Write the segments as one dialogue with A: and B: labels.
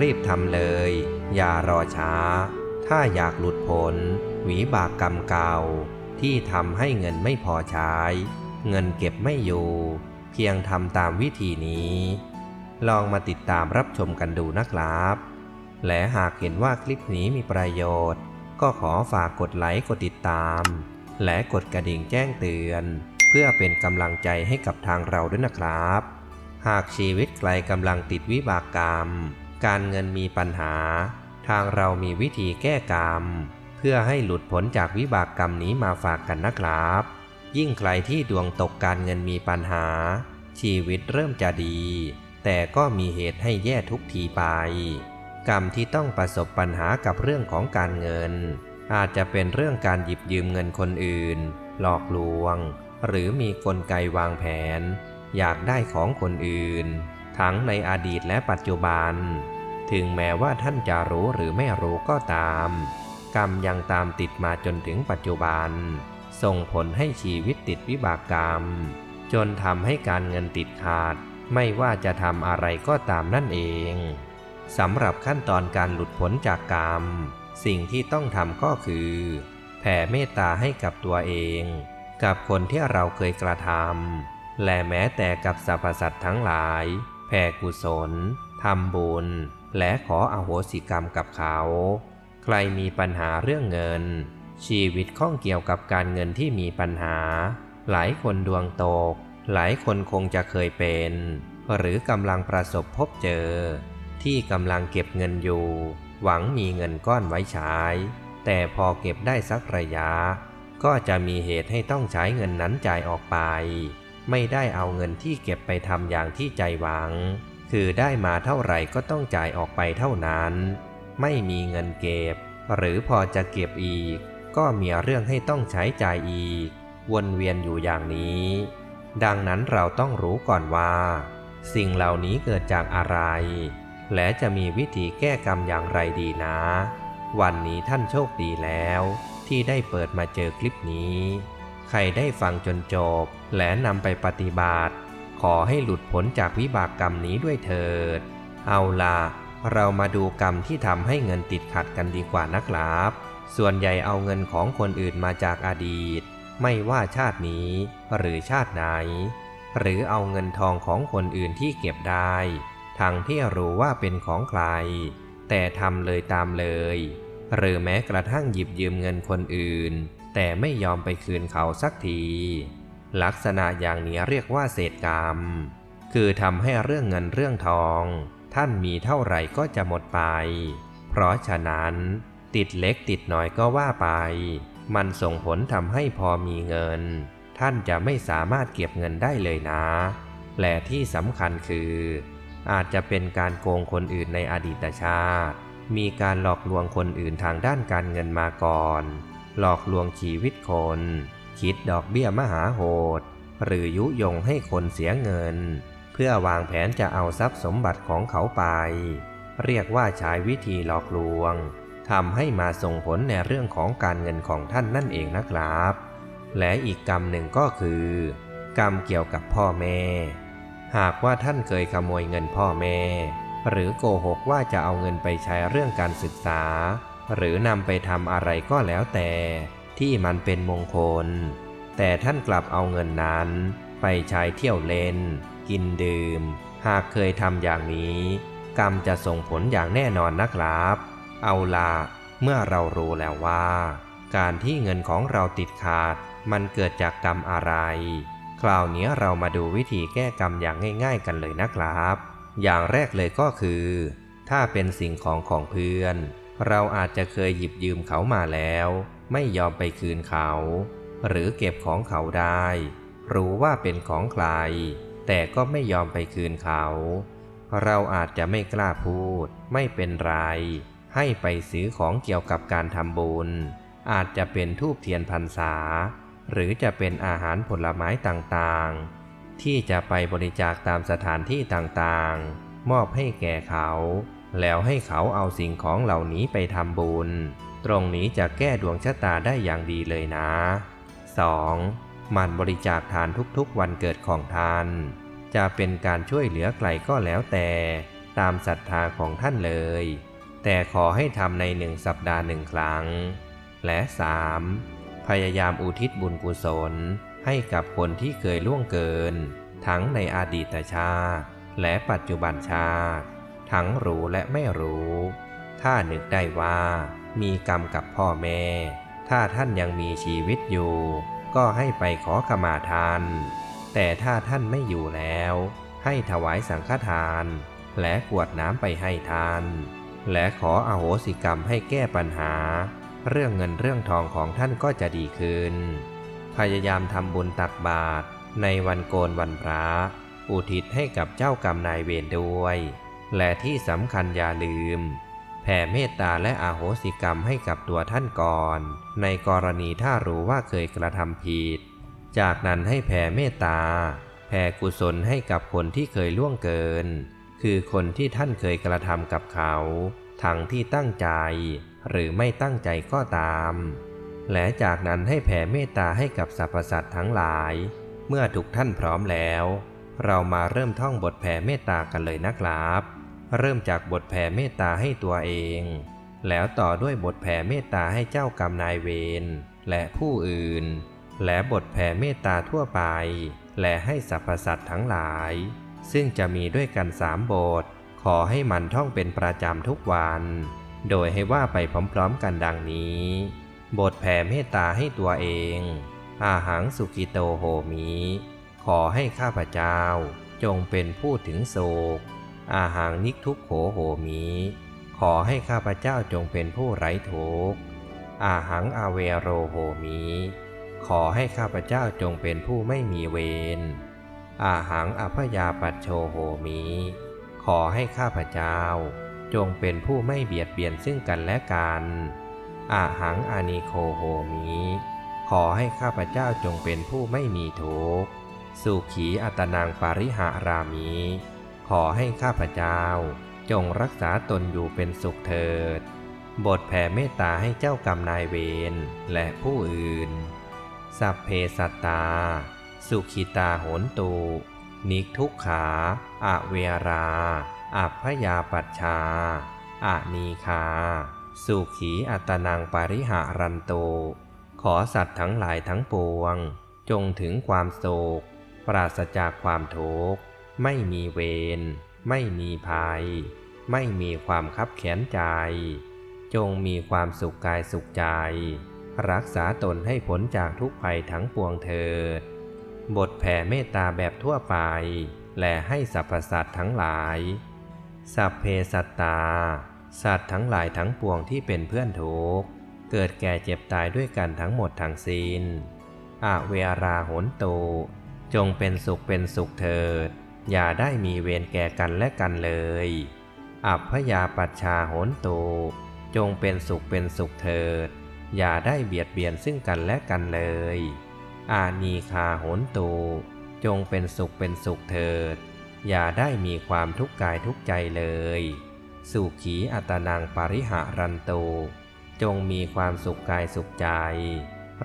A: รีบทำเลย อย่ารอช้า ถ้าอยากหลุดพ้นหวีบากกรรมเก่า ที่ทำให้เงินไม่พอใช้ เงินเก็บไม่อยู่ เพียงทำตามวิธีนี้ ลองมาติดตามรับชมกันดูนะครับ และหากเห็นว่าคลิปนี้มีประโยชน์ ก็ขอฝากกดไลค์กดติดตาม และกดกระดิ่งแจ้งเตือน เพื่อเป็นกำลังใจให้กับทางเราด้วยนะครับหากชีวิตใครกำลังติดวิบากกรรม การเงินมีปัญหา ทางเรามีวิธีแก้กรรม เพื่อให้หลุดพ้นจากวิบากกรรมนี้มาฝากกันนะครับ ยิ่งใครที่ดวงตกการเงินมีปัญหา ชีวิตเริ่มจะดี แต่ก็มีเหตุให้แย่ทุกทีไป กรรมที่ต้องประสบปัญหากับเรื่องของการเงิน อาจจะเป็นเรื่องการหยิบยืมเงินคนอื่น หลอกลวง หรือมีกลไกวางแผน อยากได้ของคนอื่น ทั้งในอดีตและปัจจุบัน ถึงแม้ว่าท่านจะรู้หรือไม่รู้ก็ตาม กรรมยังตามติดมาจนถึงปัจจุบัน ส่งผลให้ชีวิตติดวิบากกรรม จนทำให้การเงินติดขาด ไม่ว่าจะทำอะไรก็ตามนั่นเองสำหรับขั้นตอนการหลุดพ้นจากกรรม สิ่งที่ต้องทำก็คือ แผ่เมตตาให้กับตัวเอง กับคนที่เราเคยกระทำและแม้แต่กับสรรพสัตว์ทั้งหลาย แผ่กุศลทำบุญ และขออโหสิกรรมกับเขา ใครมีปัญหาเรื่องเงิน ชีวิตข้องเกี่ยวกับการเงินที่มีปัญหา หลายคนดวงตก หลายคนคงจะเคยเป็น หรือกำลังประสบพบเจอ ที่กำลังเก็บเงินอยู่ หวังมีเงินก้อนไว้ใช้ แต่พอเก็บได้สักระยะ ก็จะมีเหตุให้ต้องใช้เงินนั้นจ่ายออกไป ไม่ได้เอาเงินที่เก็บไปทำอย่างที่ใจหวัง คือได้มาเท่าไหร่ก็ต้องจ่ายออกไปเท่านั้น ไม่มีเงินเก็บ หรือพอจะเก็บอีก ก็มีเรื่องให้ต้องใช้จ่ายอีก วนเวียนอยู่อย่างนี้ ดังนั้นเราต้องรู้ก่อนว่า สิ่งเหล่านี้เกิดจากอะไร และจะมีวิธีแก้กรรมอย่างไรดีนะ วันนี้ท่านโชคดีแล้ว ที่ได้เปิดมาเจอคลิปนี้ ใครได้ฟังจนจบ และนำไปปฏิบัติ ขอให้หลุดพ้นจากวิบากกรรมนี้ด้วยเถิด เอาล่ะ เรามาดูกรรมที่ทำให้เงินติดขัดกันดีกว่านะครับ ส่วนใหญ่เอาเงินของคนอื่นมาจากอดีต ไม่ว่าชาตินี้หรือชาติไหน หรือเอาเงินทองของคนอื่นที่เก็บได้ ทั้งที่รู้ว่าเป็นของใคร แต่ทำเลยตามเลย หรือแม้กระทั่งหยิบยืมเงินคนอื่น แต่ไม่ยอมไปคืนเขาสักที ลักษณะอย่างนี้เรียกว่าเศษกรรม คือทำให้เรื่องเงินเรื่องทอง ท่านมีเท่าไหร่ก็จะหมดไป เพราะฉะนั้น ติดเล็กติดน้อยก็ว่าไป มันส่งผลทำให้พอมีเงิน ท่านจะไม่สามารถเก็บเงินได้เลยนะ และที่สำคัญคือ อาจจะเป็นการโกงคนอื่นในอดีตชาติ มีการหลอกลวงคนอื่นทางด้านการเงินมาก่อน หลอกลวงชีวิตคน คิดดอกเบี้ยมหาโหด หรือยุยงให้คนเสียเงิน เพื่อวางแผนจะเอาทรัพย์สมบัติของเขาไป เรียกว่าใช้วิธีหลอกลวงทำให้มาส่งผลในเรื่องของการเงินของท่านนั่นเองนะครับ และอีกกรรมหนึ่งก็คือ กรรมเกี่ยวกับพ่อแม่ หากว่าท่านเคยขโมยเงินพ่อแม่ หรือโกหกว่าจะเอาเงินไปใช้เรื่องการศึกษา หรือนำไปทำอะไรก็แล้วแต่ที่มันเป็นมงคล แต่ท่านกลับเอาเงินนั้น ไปใช้เที่ยวเล่น กินดื่ม หากเคยทำอย่างนี้ กรรมจะส่งผลอย่างแน่นอนนะครับ เอาล่ะเมื่อเรารู้แล้วว่า การที่เงินของเราติดขาด มันเกิดจากกรรมอะไร คราวนี้เรามาดูวิธีแก้กรรมอย่างง่าย ๆ กันเลยนะครับ อย่างแรกเลยก็คือ ถ้าเป็นสิ่งของของเพื่อน เราอาจจะเคยหยิบยืมเขามาแล้ว ไม่ยอมไปคืนเขา หรือเก็บของเขาได้ รู้ว่าเป็นของใคร แต่ก็ไม่ยอมไปคืนเขา เราอาจจะไม่กล้าพูด ไม่เป็นไร ให้ไปซื้อของเกี่ยวกับการทำบุญ อาจจะเป็นทูบเทียนพรรษา หรือจะเป็นอาหารผลไม้ต่างๆ ที่จะไปบริจาคตามสถานที่ต่างๆ มอบให้แก่เขา แล้วให้เขาเอาสิ่งของเหล่านี้ไปทำบุญ ตรงนี้จะแก้ดวงชะตาได้อย่างดีเลยนะ 2. มันบริจาคทานทุกๆวันเกิดของท่าน จะเป็นการช่วยเหลือใครก็แล้วแต่ตามศรัทธาของท่านเลย แต่ขอให้ทำในหนึ่งสัปดาห์หนึ่งครั้ง และ 3. พยายามอุทิศบุญกุศล ให้กับคนที่เคยล่วงเกิน ทั้งในอดีตชาติ และปัจจุบันชาติ ทั้งรู้และไม่รู้ ถ้านึกได้ว่ามีกรรมกับพ่อแม่ ถ้าท่านยังมีชีวิตอยู่ ก็ให้ไปขอขมาทาน แต่ถ้าท่านไม่อยู่แล้ว ให้ถวายสังฆทาน และกวดน้ำไปให้ทาน และขออโหสิกรรมให้แก้ปัญหา เรื่องเงินเรื่องทองของท่านก็จะดีขึ้น พยายามทำบุญตักบาตรในวันโกนวันพระ อุทิศให้กับเจ้ากรรมนายเวรด้วย และที่สำคัญอย่าลืม แผ่เมตตาและอาโหสิกรรมให้กับตัวท่านก่อน ในกรณีถ้ารู้ว่าเคยกระทำผิด จากนั้นให้แผ่เมตตา แผ่กุศลให้กับคนที่เคยล่วงเกิน คือคนที่ท่านเคยกระทำกับเขา ทั้งที่ตั้งใจ หรือไม่ตั้งใจก็ตาม และจากนั้นให้แผ่เมตตาให้กับสรรพสัตว์ทั้งหลาย เมื่อทุกท่านพร้อมแล้ว เรามาเริ่มท่องบทแผ่เมตตากันเลยนะครับ เริ่มจากบทแผ่เมตตาให้ตัวเอง แล้วต่อด้วยบทแผ่เมตตาให้เจ้ากรรมนายเวรและผู้อื่น และบทแผ่เมตตาทั่วไป และให้สรรพสัตว์ทั้งหลาย ซึ่งจะมีด้วยกันสามบท ขอให้มันท่องเป็นประจำทุกวัน โดยให้ว่าไปพร้อมๆกันดังนี้ บทแผ่เมตตาให้ตัวเอง อาหังสุกิโตโหมิ ขอให้ข้าพเจ้าจงเป็นผู้ถึงโศก อาหังนิกทุกโขโหมิ ขอให้ข้าพเจ้าจงเป็นผู้ไร้ทุกข์อาหังอาเวโรโหมิ ขอให้ข้าพเจ้าจงเป็นผู้ไม่มีเวร อาหังอภยาปัชโชโหมิ ขอให้ข้าพเจ้า จงเป็นผู้ไม่เบียดเบียนซึ่งกันและกัน อาหังอานิโคโหมิ ขอให้ข้าพเจ้าจงเป็นผู้ไม่มีทุกข์ สุขีอัตนางปาริหารามิ ขอให้ข้าพเจ้า จงรักษาตนอยู่เป็นสุขเถิด บทแผ่เมตตาให้เจ้ากรรมนายเวรและผู้อื่น สัพเพสัตตา สุขิตาโหนตูนิทุกขาอะเวรา อัพยาปัชชาอะนีคา สุขีอัตนังปริหารันโต ขอสัตว์ทั้งหลายทั้งปวง จงถึงความโศก ปราศจากความทุกข์ ไม่มีเวร ไม่มีภัย ไม่มีความคับแค้นใจ จงมีความสุขกายสุขใจ รักษาตนให้พ้นจากทุกภัยทั้งปวงเถิด บทแผ่เมตตาแบบทั่วไป และให้สรรพสัตว์ทั้งหลาย สัพเพสัตตา สัตว์ทั้งหลายทั้งปวงที่เป็นเพื่อนทุกข์ เกิดแก่เจ็บตายด้วยกันทั้งหมดทั้งสิ้น อเวราโหนโต จงเป็นสุขเป็นสุขเถิด อย่าได้มีเวรแก่กันและกันเลย อัพยาปัชชาโหนโตจงเป็นสุขเป็นสุขเถิด อย่าได้เบียดเบียนซึ่งกันและกันเลย อานีคาโหนโตจงเป็นสุขเป็นสุขเถิด อย่าได้มีความทุกข์กายทุกใจเลย สุขีอัตนางปาริหารันโตจงมีความสุขกายสุขใจ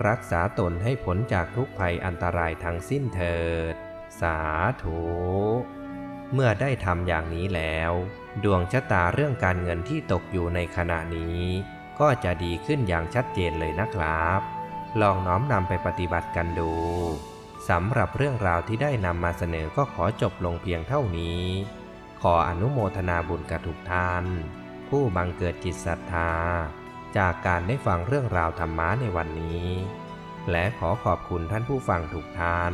A: รักษาตนให้พ้นจากทุกภัยอันตรายทั้งสิ้นเถิด สาธุเมื่อได้ทำอย่างนี้แล้ว ดวงชะตาเรื่องการเงินที่ตกอยู่ในขณะนี้ ก็จะดีขึ้นอย่างชัดเจนเลยนะครับ ลองน้อมนำไปปฏิบัติกันดูสำหรับเรื่องราวที่ได้นำมาเสนอก็ขอจบลงเพียงเท่านี้ ขออนุโมทนาบุญกับทุกท่าน ผู้บังเกิดจิตศรัทธา จากการได้ฟังเรื่องราวธรรมะในวันนี้ และขอขอบคุณท่านผู้ฟังทุกท่าน